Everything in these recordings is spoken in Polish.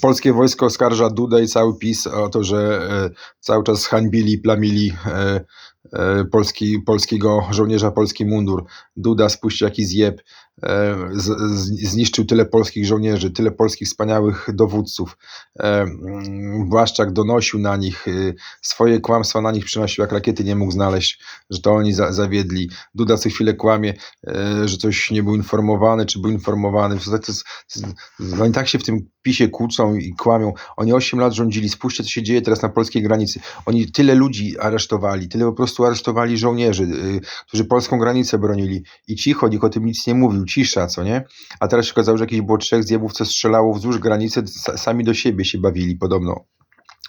polskie wojsko oskarża Dudę i cały PiS o to, że e, cały czas hańbili, plamili e, e, polski, polskiego żołnierza, polski mundur. Duda spuścił jakiś zjeb, zniszczył tyle polskich żołnierzy, tyle polskich wspaniałych dowódców. E, mm, Błaszczak donosił na nich, e, swoje kłamstwa na nich przynosił, jak rakiety nie mógł znaleźć, że to oni za, zawiedli. Duda co chwilę kłamie, e, że coś nie był informowany, czy był informowany. Oni tak się w tym PiSie kłócą i kłamią. Oni 8 lat rządzili. Spójrzcie, co się dzieje teraz na polskiej granicy. Oni tyle ludzi aresztowali, tyle po prostu aresztowali żołnierzy, którzy polską granicę bronili. I cicho, nikt o tym nic nie mówił, cisza, co nie? A teraz się okazało, że jakieś było trzech zjebów, co strzelało wzdłuż granicy, sa- sami do siebie się bawili podobno.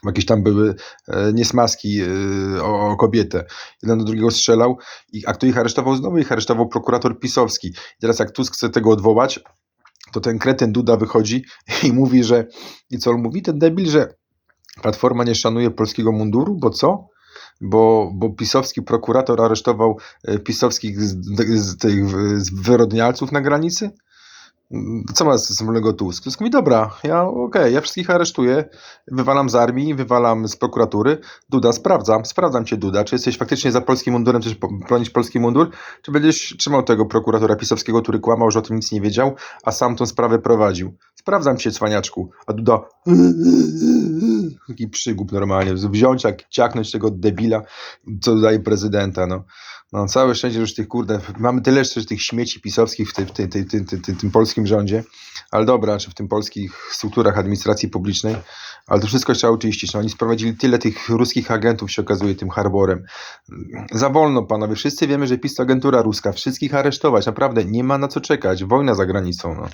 Jakieś tam były e, niesmaski e, o, o kobietę. Jeden do drugiego strzelał, i, a kto ich aresztował? Znowu ich aresztował prokurator pisowski. I teraz jak Tusk chce tego odwołać, to ten kretyn Duda wychodzi i mówi, że i co on mówi, ten debil, że Platforma nie szanuje polskiego munduru, bo co? Bo, bo pisowski prokurator aresztował e, pisowskich z, z tych z wyrodnialców na granicy? Co ma wspólnego Tusk? Tusk mówi, dobra, ja okej, ja wszystkich aresztuję, wywalam z armii, wywalam z prokuratury. Duda, sprawdzam, sprawdzam cię Duda, czy jesteś faktycznie za polskim mundurem, po- bronić polski mundur, czy będziesz trzymał tego prokuratora pisowskiego, który kłamał, że o tym nic nie wiedział, a sam tą sprawę prowadził. Sprawdzam cię, cwaniaczku. A Duda, taki przygłup normalnie, wziąć jak ciaknąć tego debila, co daje prezydenta, no. No, całe szczęście, że już tych kurde, mamy tyle jeszcze tych śmieci pisowskich w, tej, w tej, tej, tej, tym polskim rządzie, ale dobra, czy w tym polskich strukturach administracji publicznej, ale to wszystko trzeba oczyścić. No, oni sprowadzili tyle tych ruskich agentów, się okazuje, tym harborem. Za wolno, panowie, wszyscy wiemy, że PiS to agentura ruska, wszystkich aresztować, naprawdę, nie ma na co czekać, wojna za granicą, no.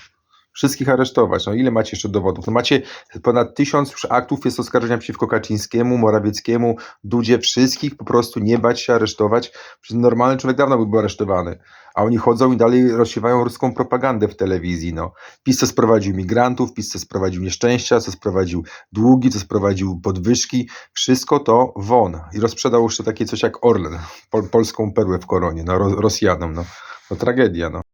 Wszystkich aresztować. No ile macie jeszcze dowodów? No macie ponad tysiąc już aktów jest oskarżenia przeciwko Kaczyńskiemu, Morawieckiemu, Dudzie, wszystkich po prostu nie bać się aresztować. Przecież normalny człowiek dawno by był aresztowany. A oni chodzą i dalej rozsiewają ruską propagandę w telewizji. No. PiS co sprowadził migrantów, PiS co sprowadził nieszczęścia, co sprowadził długi, co sprowadził podwyżki. Wszystko to won. I rozprzedał jeszcze takie coś jak Orlen, pol, polską perłę w koronie, no, ro, Rosjanom. No. no tragedia. No.